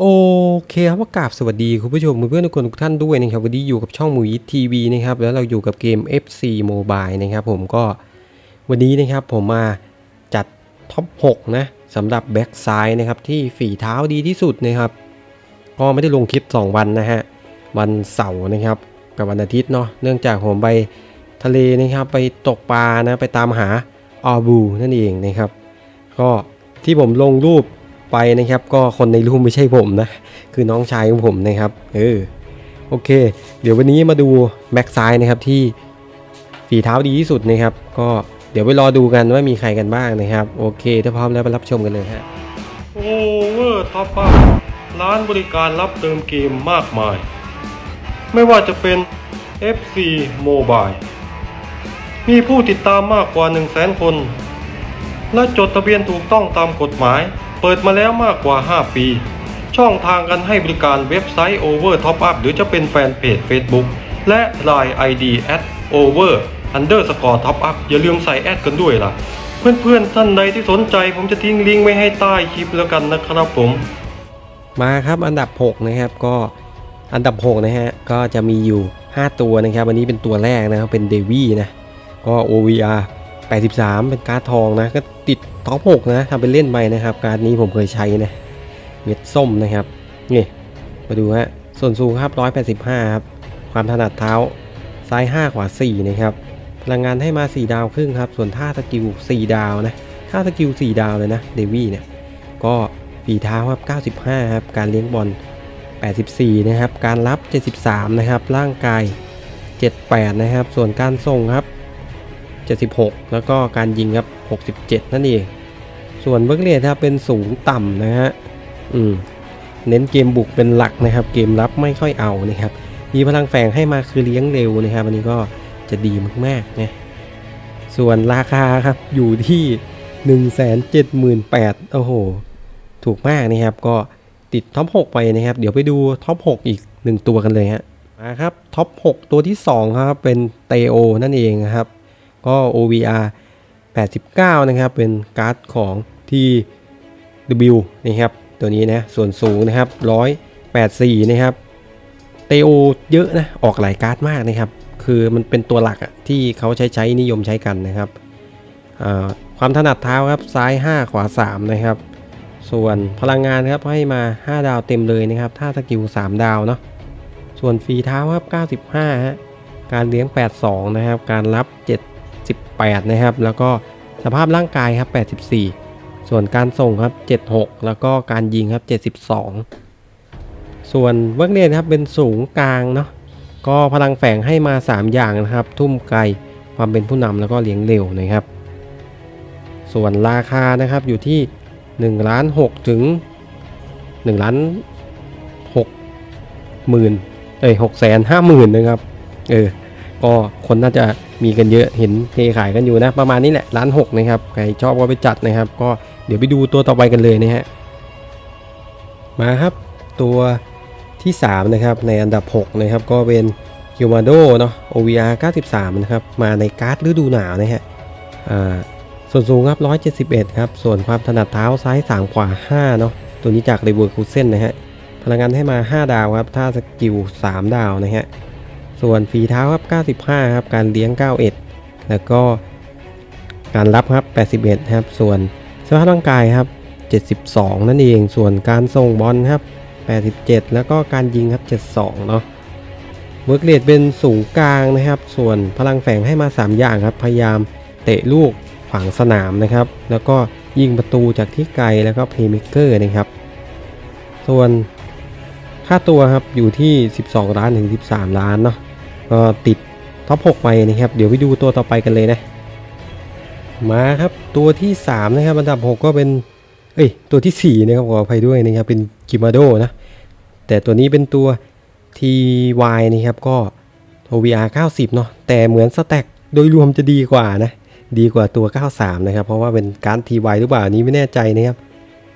โอเคครับก็กราบสวัสดีคุณผู้ชมเพื่อนๆทุกคนทุกท่านด้วยนะครับวันนี้อยู่กับช่องมูยิทีวีนะครับแล้วเราอยู่กับเกม FC Mobile นะครับผมก็วันนี้นะครับผมมาจัดท็อป 6 นะสำหรับแบ็กซ้ายนะครับที่ฝีเท้าดีที่สุดนะครับ ก็ไม่ได้ลงคลิป 2 วันนะฮะ วันเสาร์นะครับ กับวันอาทิตย์เนาะเนื่องจากผมไปทะเลนะครับ ไปตกปลานะไปตามหาออบูนั่นเองนะครับ ก็ที่ผมลงรูป ไปนะครับ ก็คนในรูปไม่ใช่ผมนะ คือน้องชายของผมนะครับ เออ โอเค เดี๋ยววันนี้มาดูแบ็กซ้ายนะครับที่ฝีเท้าดีที่สุดนะครับ ก็เดี๋ยวไปรอดูกันว่ามีใครกันบ้างนะครับ โอเค ถ้าพร้อมแล้วไปรับชมกันเลยฮะ โอเวอร์ท็อปอัพร้านบริการรับเติมเกมมากมาย ไม่ว่าจะเป็น FC Mobile มีผู้ติดตามมากกว่า 1 0 0 0 0แสนคน และจดทะเบียนถูกต้องตามกฎหมาย เปิดมาแล้วมากกว่า 5 ปี ช่องทางการให้บริการเว็บไซต์ Over Top Up หรือจะเป็นแฟนเพจ Facebook และ Line ID at over underscore top up อย่าลืมใส่แอดกันด้วยล่ะ เพื่อนๆ ท่านใดที่สนใจผมจะทิ้งลิงก์ไว้ให้ใต้คลิปแล้วกันนะครับผม มาครับอันดับ 6 นะครับก็อันดับ 6 นะฮะ ก็จะมีอยู่ 5 ตัวนะครับวันนี้เป็นตัวแรกนะครับ เป็นเดวี่นะ ก็ OVR 83 เป็นการ์ดทองนะ ก็ติด ท็อป6นะทำเป็นเล่นไปนะครับ การนี้ผมเคยใช้นะ เม็ดส้มนะครับ นี่ มาดูฮะ ส่วนสูงครับ185ครับ ความถนัดเท้า ซ้าย5ขวา4นะครับ พลังงานให้มา4ดาวครึ่งครับ ส่วนท่าสกิล4ดาวนะ ท่าสกิล4ดาวเลยนะ เดวี่เนี่ย ก็ฝีเท้าครับ95ครับ การเลี้ยงบอล84 นะครับ การรับ 73 นะครับ ร่างกาย 78 นะครับ ส่วนการส่งครับ 76 แล้วก็การยิงครับ 67 นั่นเอง ส่วนเบิร์กเรทครับเป็นสูงต่ำนะฮะอืมเน้นเกมบุกเป็นหลักนะครับ เกมรับไม่ค่อยเอานะครับ มีพลังแฝงให้มาคือเลี้ยงเร็วนะครับ อันนี้ก็จะดีมากๆนะส่วนราคาครับอยู่ที่ 178,000โอ้โห ถูกมากนะครับ ก็ติดท็อป 6 ไปนะครับ เดี๋ยวไปดูท็อป 6 อีก 1 ตัวกันเลยฮะมาครับท็อป 6 ตัวที่ 2 ครับ เป็นเตโอนั่นเองนะครับ ก็ OVR 89 นะครับ เป็นการ์ดของ TW นะครับตัวนี้นะส่วนสูงนะครับ184นะครับเตโอเยอะนะออกหลายการ์ดมากนะครับ คือมันเป็นตัวหลักอะที่เขาใช้ใช้นิยมใช้กันนะครับความถนัดเท้าครับซ้าย 5 ขวา 3 นะครับ ส่วนพลังงานครับให้มา 5 ดาวเต็มเลยนะครับ ถ้าสกิล 3 ดาวเนาะส่วนฝีเท้าครับ 95ฮะการเลี้ยง 82 นะครับ การรับ 78 นะครับ แล้วก็สภาพร่างกายครับ 84 ส่วนการส่งครับ 76 แล้วก็การยิงครับ 72 ส่วนเวิร์กเนตครับเป็นสูงกลางเนาะก็พลังแฝงให้มา 3 อย่างนะครับ ทุ่มไกลความเป็นผู้นำแล้วก็เลี้ยงเร็วนะครับ ส่วนราคานะครับอยู่ที่1ล้าน6ถึง1ล้าน6หมื่นเอ้ย6แสนห้าหมื่นนะครับเออก็คนน่าจะมีกันเยอะเห็นเทขายกันอยู่นะประมาณนี้แหละล้านหกนะครับใครชอบก็ไปจัดนะครับ ก็ เดี๋ยวไปดูตัวต่อไปกันเลยนะฮะ มาครับตัวที่ 3 นะครับ ในอันดับ 6 นะครับ ก็เป็นคิวมาโดเนาะ OVR 93 นะครับ มาในการ์ดฤดูหนาวนะฮะส่วนสูงครับ 171 ครับ ส่วนความถนัดเท้าซ้าย 3 ขวา 5 เนาะ ตัวนี้จากเลเวอร์คูเซนนะฮะ พลังงานให้มา 5 ดาวครับ ถ้าสกิล 3 ดาวนะฮะ ส่วนฝีเท้าครับ 95 ครับ การเลี้ยง 91 แล้วก็การรับครับ 81 ครับ ส่วน สภาพร่างกายครับ 72 นั่นเอง ส่วนการส่งบอลครับ 87 แล้วก็การยิงครับ 72 เนาะเวิร์กเรทเป็นสูงกลางนะครับ ส่วนพลังแฝงให้มา 3 อย่างครับ พยายามเตะลูกขวางสนามนะครับ แล้วก็ยิงประตูจากที่ไกลแล้วก็เพลย์เมกเกอร์นะครับ ส่วนค่าตัวครับอยู่ที่ 12 ล้านถึง 13 ล้านเนาะก็ติดท็อป 6 ไปนะครับ เดี๋ยวไปดูตัวต่อไปกันเลยนะ มาครับตัวที่ 3 นะครับอันดับ 6 ก็เป็นเอ้ยตัวที่ 4 นะครับขออภัยด้วยนะครับเป็นกิมาโดนะ แต่ตัวนี้เป็นตัว TY นะครับก็ OVR 90 เนาะแต่เหมือนสแต็กโดยรวมจะดีกว่านะ ดีกว่าตัว 93 นะครับ เพราะว่าเป็นการ TY หรือเปล่านนี้ไม่แน่ใจนะครับ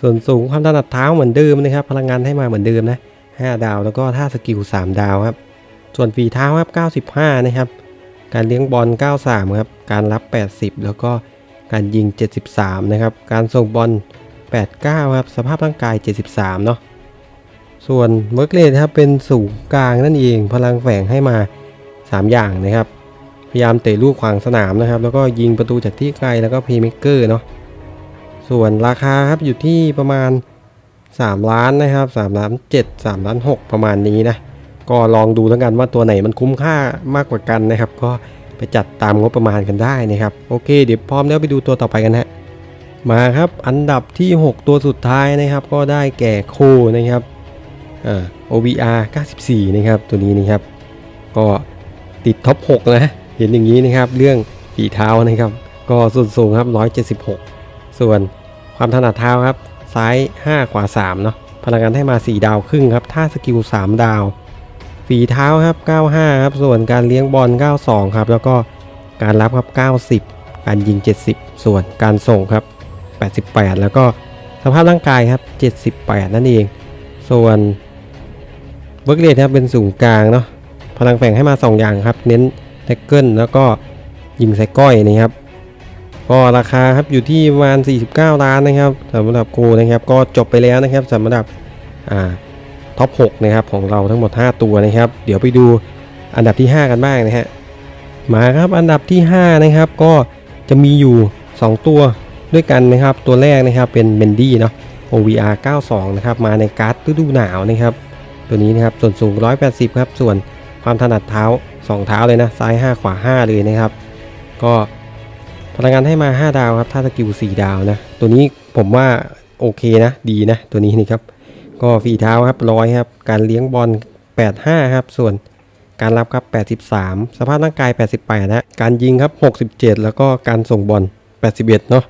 ส่วนสูงความถนัดเท้าเหมือนเดิมนะครับ พลังงานให้มาเหมือนเดิมนะ 5 ดาวแล้วก็ท่าสกิล 3 ดาวครับ ส่วนฝีเท้าครับ 95 นะครับ การเลี้ยงบอล 93 ครับ การรับ 80 แล้วก็การยิง 73 นะครับ การส่งบอล 89 ครับ สภาพร่างกาย 73 เนาะ ส่วนเวิร์กเลทครับเป็นสูงกลางนั่นเอง พลังแฝงให้มา 3 อย่างนะครับ พยายามเตะลูกขวางสนามนะครับ แล้วก็ยิงประตูจากที่ไกล แล้วก็พย์เมเกอร์เนาะ ส่วนราคาครับอยู่ที่ประมาณ 3 ล้านนะครับ 3 ล้าน 7 3 ล้าน 6 ประมาณนี้นะ ก็ลองดูแล้วกันว่าตัวไหนมันคุ้มค่ามากกว่ากันนะครับ ก็ไปจัดตามงบประมาณกันได้นะครับ โอเค เดี๋ยวพร้อมแล้วไปดูตัวต่อไปกันฮะมาครับอันดับที่ 6 ตัวสุดท้ายนะครับ ก็ได้แก่โคนะครับอ่า OVR 94 นะครับ ตัวนี้นะครับ ก็ติดท็อป 6 นะ เห็นอย่างนี้นะครับ เรื่องฝีเท้านะครับ ก็ส่วนสูงครับ 176 ส่วนความถนัดเท้าครับ ซ้าย 5 ขวา 3 เนาะพลังงานให้มา 4 ดาวครึ่งครับ ท่าสกิล 3 ดาว ฝีเท้าครับ 95 ครับ ส่วนการเลี้ยงบอล 92 ครับ แล้วก็การรับครับ 90 การยิง 70 ส่วนการส่งครับ 88 แล้วก็สภาพร่างกายครับ 78 นั่นเอง ส่วนเวิร์กเรทครับเป็นสูงกลางเนาะ พลังแฝงให้มา 2 อย่างครับ เน้นแท็กเกิลแล้วก็ยิงใส่ก้อยนะครับ ก็ราคาครับอยู่ที่ประมาณ 49 ล้านนะครับสำหรับกูนะครับ ก็จบไปแล้วนะครับสำหรับอ่า ท็อป6นะครับของเราทั้งหมด 5 ตัวนะครับ เดี๋ยวไปดูอันดับที่ 5 กันบ้างนะฮะมาครับอันดับที่ 5 นะครับก็จะมีอยู่ 2 ตัวด้วยกันนะครับ ตัวแรกนะครับเป็นเบนดี้เนาะ OVR 92 นะครับ มาในการ์ดฤดูหนาวนะครับ ตัวนี้นะครับส่วนสูง 180 ครับ ส่วนความถนัดเท้า 2 เท้าเลยนะ ซ้าย 5 ขวา 5 เลยนะครับ ก็พลังงานให้มา 5 ดาวครับ ถ้าสกิล 4 ดาวนะ ตัวนี้ผมว่าโอเคนะ ดีนะ ตัวนี้นี่ครับ ก็ฝีเท้าครับร้อยครับ การเลี้ยงบอล 85 ครับ ส่วนการรับครับ 83 สภาพร่างกาย 88นะการยิงครับ 67 แล้วก็การส่งบอล 81 เนาะ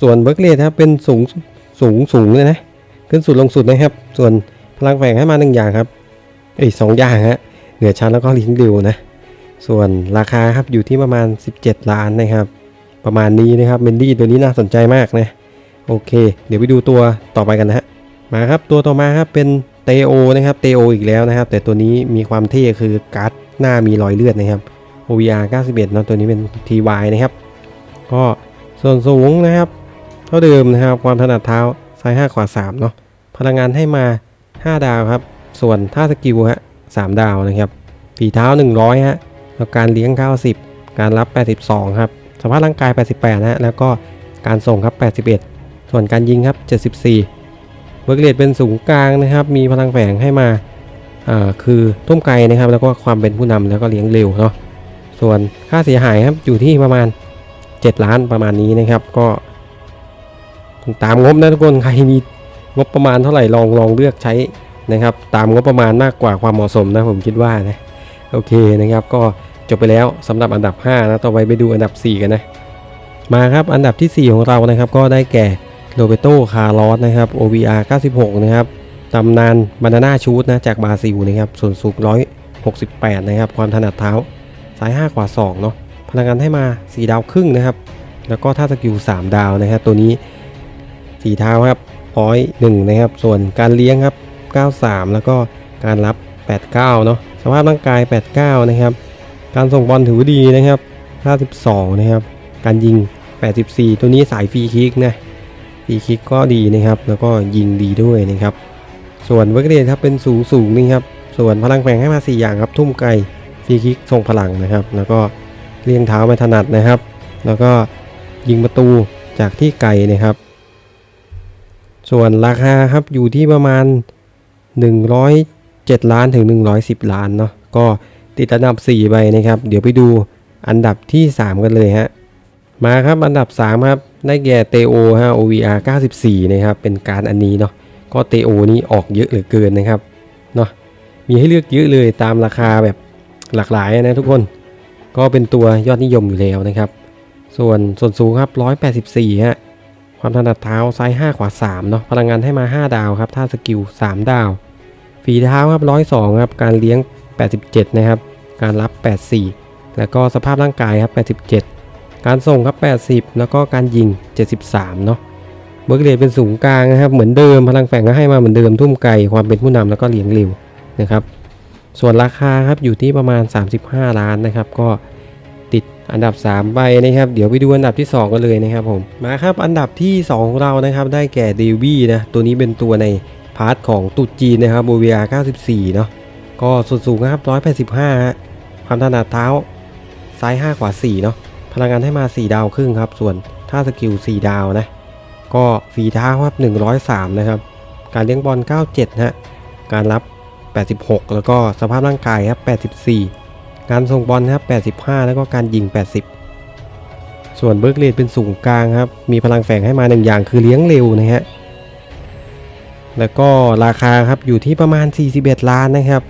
ส่วนเบิร์กเลทครับเป็นสูงสูงสูงเลยนะ ขึ้นสุดลงสุดนะครับ ส่วนพลังแฝงให้มาหนึ่งอย่างครับเอ้ยสองอย่างฮะเหนือชั้นแล้วก็ลิงก์เร็วนะ ส่วนราคาครับอยู่ที่ประมาณ 17 ล้านนะครับ ประมาณนี้นะครับเมนดี้ตัวนี้น่าสนใจมากนะ โอเค เดี๋ยวไปดูตัวต่อไปกันนะฮะ มาครับตัวต่อมาครับเป็นเตโอนะครับเตโออีกแล้วนะครับ แต่ตัวนี้มีความเท่คือการ์ดหน้ามีรอยเลือดนะครับ OVR 91เนอะตัวนี้เป็น TY นะครับ ก็ส่วนสูงนะครับ เท่าเดิมนะครับ ความถนัดเท้าซ้าย5ขวา3เนาะพลังงานให้มา 5 ดาวครับ ส่วนท่าสกิลฮะ3ดาวนะครับฝีเท้า 100ฮะแล้วการเลี้ยง 90 การรับ 82 ครับสภาพร่างกาย 88ฮะแล้วก็การส่งครับ 81 ส่วนการยิงครับ 74 เวิร์กเรทเป็นสูงกลางนะครับ มีพลังแฝงให้มาคือทุ่มไกลนะครับ แล้วก็ความเป็นผู้นำแล้วก็เลี้ยงเร็วเนาะส่วนค่าเสียหายครับอยู่ที่ประมาณ 7 ล้านประมาณนี้นะครับ ก็ตามงบนะทุกคนใครมีงบประมาณเท่าไหร่ลองลองเลือกใช้นะครับ ตามงบประมาณมากกว่าความเหมาะสมนะผมคิดว่านะโอเคนะครับ ก็จบไปแล้วสำหรับอันดับ5นะต่อไปไปดูอันดับ 4 กันนะมาครับอันดับที่ 4 ของเรานะครับก็ได้แก่ โรเบโตคาร์ลอสนะครับ OVR 96 นะครับตำนานบานาน่าชูดนะจากบราซิลนะครับส่วนสูง 168 นะครับ ความถนัดเท้าซ้าย 5 ขวา 2 เนาะพลังงานให้มา 4 ดาวครึ่งนะครับ แล้วก็ท่าสกิล 3 ดาวนะครับตัวนี้สีเท้าครับร้อยหนึ่งนะครับ ส่วนการเลี้ยงครับ 93 แล้วก็การรับ 89 เนาะสภาพร่างกาย 89 นะครับ การส่งบอลถือดีนะครับ 52 นะครับ การยิง 84 ตัวนี้สายฟรีคิกนะ รีคิกก็ดีนะครับ แล้วก็ยิงดีด้วยนะครับ ส่วนเวิร์กเดทครับเป็นสูงสูงนี่ครับ ส่วนพลังแฝงให้มา 4 อย่างครับทุ่มไกลฟรีคิกทรงพลังนะครับ แล้วก็เลี้ยงเท้าไม่ถนัดนะครับ แล้วก็ยิงประตูจากที่ไกลนะครับ ส่วนราคาครับอยู่ที่ประมาณ 107 ล้านถึง 110 ล้านเนาะก็ติดอันดับ 4 ไปนะครับ เดี๋ยวไปดูอันดับที่ 3 กันเลยฮะ มาครับอันดับ 3 ครับ ได้แก่เตโอฮะ OVR 94 นะครับ เป็นการอันนี้เนาะก็เตโอนี้ออกเยอะเหลือเกินนะครับเนาะมีให้เลือกเยอะเลยตามราคาแบบหลากหลายนะทุกคนก็เป็นตัวยอดนิยมอยู่แล้วนะครับ ส่วนส่วนสูงครับ 184 ฮะ ความถนัดเท้าซ้าย 5 ขวา 3 เนาะ พลังงานให้มา 5 ดาวครับถ้าสกิล 3 ดาว ฝีเท้าครับ 102 ครับ การเลี้ยง 87 นะครับ การรับ 84 แล้วก็สภาพร่างกายครับ 87 การส่งครับ 80 แล้วก็การยิง 73 เนาะเบิร์กเรทเป็นสูงกลางนะครับเหมือนเดิมพลังแฝงก็ให้มาเหมือนเดิมทุ่มไกลความเป็นผู้นำแล้วก็เลี้ยงเร็วนะครับส่วนราคาครับอยู่ที่ประมาณ 35 ล้านนะครับ ก็ติดอันดับ3ไปนะครับ เดี๋ยวไปดูอันดับที่ 2 กันเลยนะครับผมมาครับอันดับที่ 2 ของเรานะครับได้แก่เดวี่นะตัวนี้เป็นตัวในพาร์ทของตุดจีนนะครับ OVR 94 เนาะก็ส่วนสูงนะครับ 185 ความถนัดเท้าซ้าย 5 ขวา 4 เนาะ พลังงานให้มา 4 ดาวครึ่งครับ ส่วนท่าสกิล 4 ดาวนะ ก็ฝีเท้าครับ 103 นะครับ การเลี้ยงบอล 97 ฮะ การรับ 86 แล้วก็สภาพร่างกายครับ 84 การส่งบอลครับ 85 แล้วก็การยิง 80 ส่วนเบิร์กเลดเป็นสูงกลางครับ มีพลังแฝงให้มาหนึ่งอย่างคือเลี้ยงเร็วนะฮะ แล้วก็ราคาครับอยู่ที่ประมาณ 41 ล้านนะครับ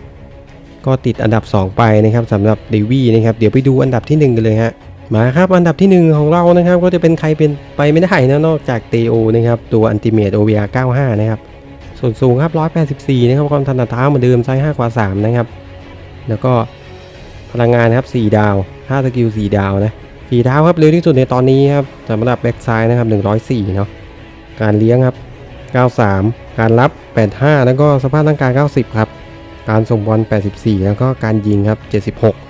ก็ติดอันดับ 2 ไปนะครับสำหรับเดวี่นะครับ เดี๋ยวไปดูอันดับทีหนึ่1 กันเลยฮะ มาครับอันดับทีหนึ่1 ของเรานะครับก็จะเป็นใครเป็นไปไม่ได้นะนอกจากเตโอนะครับตัวอันติเมต OVR 95 นะครับ ส่วนสูงครับ 184 นะครับความถนัดเท้าเหมือนเดิมไซส์5กว่า 3 นะครับ แล้วก็พลังงานครับ 4 ดาว5สกิล 4 ดาวนะฝีเท้าครับเร็วที่สุดในตอนนี้ครับสำหรับแบ็กซ้ายนะครับ 104 เนาะการเลี้ยงครับ 93 การรับ 85 แล้วก็สภาพร่างกาย 90 ครับ การส่งบอล 84 แล้วก็การยิงครับ 76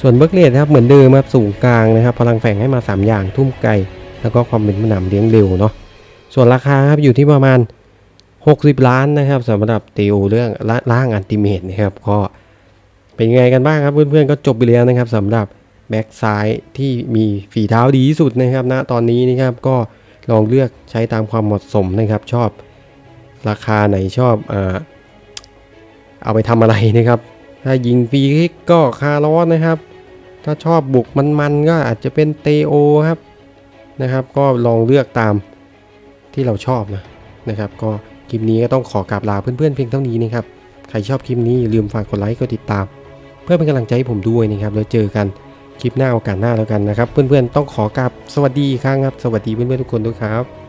ส่วนเบิร์กเลดครับเหมือนเดิมครับสูงกลางนะครับ พลังแฝงให้มา 3 อย่างทุ่มไกล แล้วก็ความเป็นผู้นำเลี้ยงเร็วเนาะส่วนราคาครับอยู่ที่ประมาณ 60 ล้านนะครับสำหรับเตโอเรื่องล่างอันติเมตนะครับก็เป็นยังไงกันบ้างครับเพื่อนๆก็จบไปแล้วนะครับสำหรับแบ็กซ้ายที่มีฝีเท้าดีที่สุดนะครับณตอนนี้นะครับก็ลองเลือกใช้ตามความเหมาะสมนะครับชอบราคาไหนชอบเออเอาไปทำอะไรนะครับ ถ้ายิงฟรีคิกก็คาร์ลอสนะครับ ถ้าชอบบุกมันๆก็อาจจะเป็นเตโอครับนะครับ ก็ลองเลือกตามที่เราชอบนะนะครับ ก็คลิปนี้ก็ต้องขอกราบลาเพื่อนๆเพียงเท่านี้นะครับใครชอบคลิปนี้อย่าลืมฝากกดไลค์กดติดตาม เพื่อเป็นกำลังใจให้ผมด้วยนะครับแล้วเจอกันคลิปหน้าโอกาสหน้าแล้วกันนะครับ เพื่อนๆต้องขอกราบสวัสดีครั้งครับ สวัสดีเพื่อนๆทุกคนด้วยครับ